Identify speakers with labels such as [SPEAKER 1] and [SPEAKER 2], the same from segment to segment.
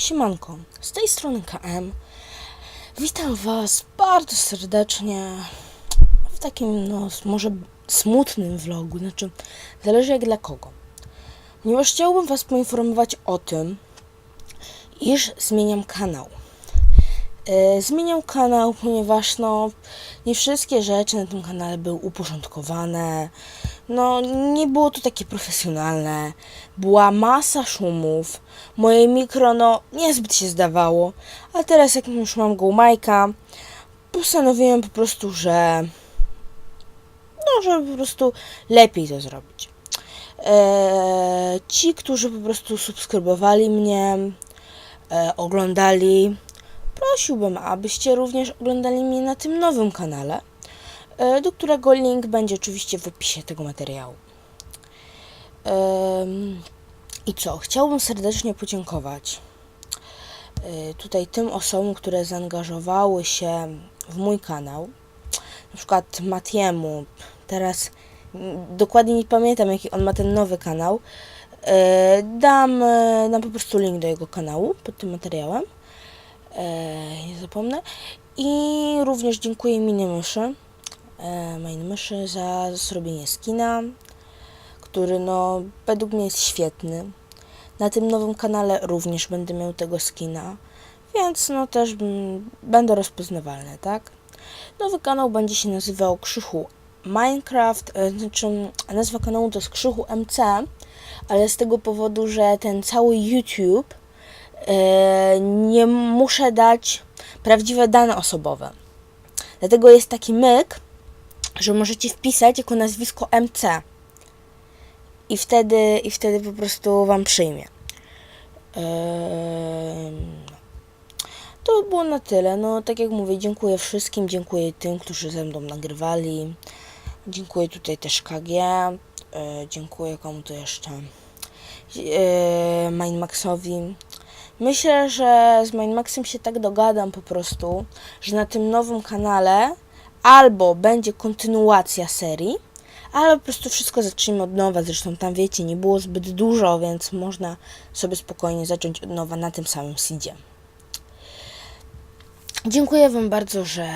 [SPEAKER 1] Siemanko, z tej strony KM. Witam Was bardzo serdecznie w takim, no, może smutnym vlogu, znaczy, zależy jak dla kogo. Ponieważ chciałbym Was poinformować o tym, iż zmieniam kanał. E, Zmieniam kanał, ponieważ no, nie wszystkie rzeczy na tym kanale były uporządkowane. No, nie było to takie profesjonalne. Była masa szumów. Moje mikro, no, niezbyt się zdawało. A teraz, jak już mam go Majka, postanowiłem po prostu, że. No, żeby po prostu lepiej to zrobić. Eee, ci, którzy po prostu subskrybowali mnie, e, oglądali, prosiłbym, abyście również oglądali mnie na tym nowym kanale, e, do którego link będzie oczywiście w opisie tego materiału. I co? Chciałbym serdecznie podziękować e, tutaj tym osobom, które zaangażowały się w mój kanał. Na przykład Matiemu. Teraz dokładnie nie pamiętam, jaki on ma ten nowy kanał. E, Dam, dam po prostu link do jego kanału pod tym materiałem. E, nie zapomnę. I również dziękuję Mini Myszy, e, Myszy za zrobienie skina, który no według mnie jest świetny. Na tym nowym kanale również będę miał tego skina, więc no też mm, będę rozpoznawalny, tak? Nowy kanał będzie się nazywał Krzychu Minecraft, e, znaczy nazwa kanału to jest Krzychu MC, ale z tego powodu, że ten cały YouTube nie muszę dać prawdziwe dane osobowe. Dlatego jest taki myk, że możecie wpisać jako nazwisko MC. I wtedy, i wtedy po prostu wam przyjmie. Ehm, to było na tyle. No, tak jak mówię, dziękuję wszystkim. Dziękuję tym, którzy ze mną nagrywali. Dziękuję tutaj też KG. E, dziękuję komu to jeszcze. E, Mindmaxowi. Myślę, że z Mindmaxem się tak dogadam po prostu, że na tym nowym kanale albo będzie kontynuacja serii, albo po prostu wszystko zaczniemy od nowa. Zresztą tam wiecie, nie było zbyt dużo, więc można sobie spokojnie zacząć od nowa na tym samym seedzie. Dziękuję Wam bardzo, że,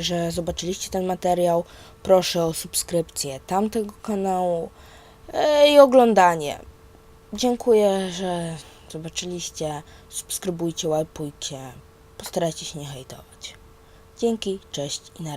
[SPEAKER 1] że zobaczyliście ten materiał. Proszę o subskrypcję tamtego kanału e, i oglądanie. Dziękuję, że zobaczyliście. Subskrybujcie, łapujcie. Postarajcie się nie hejtować. Dzięki, cześć i na razie.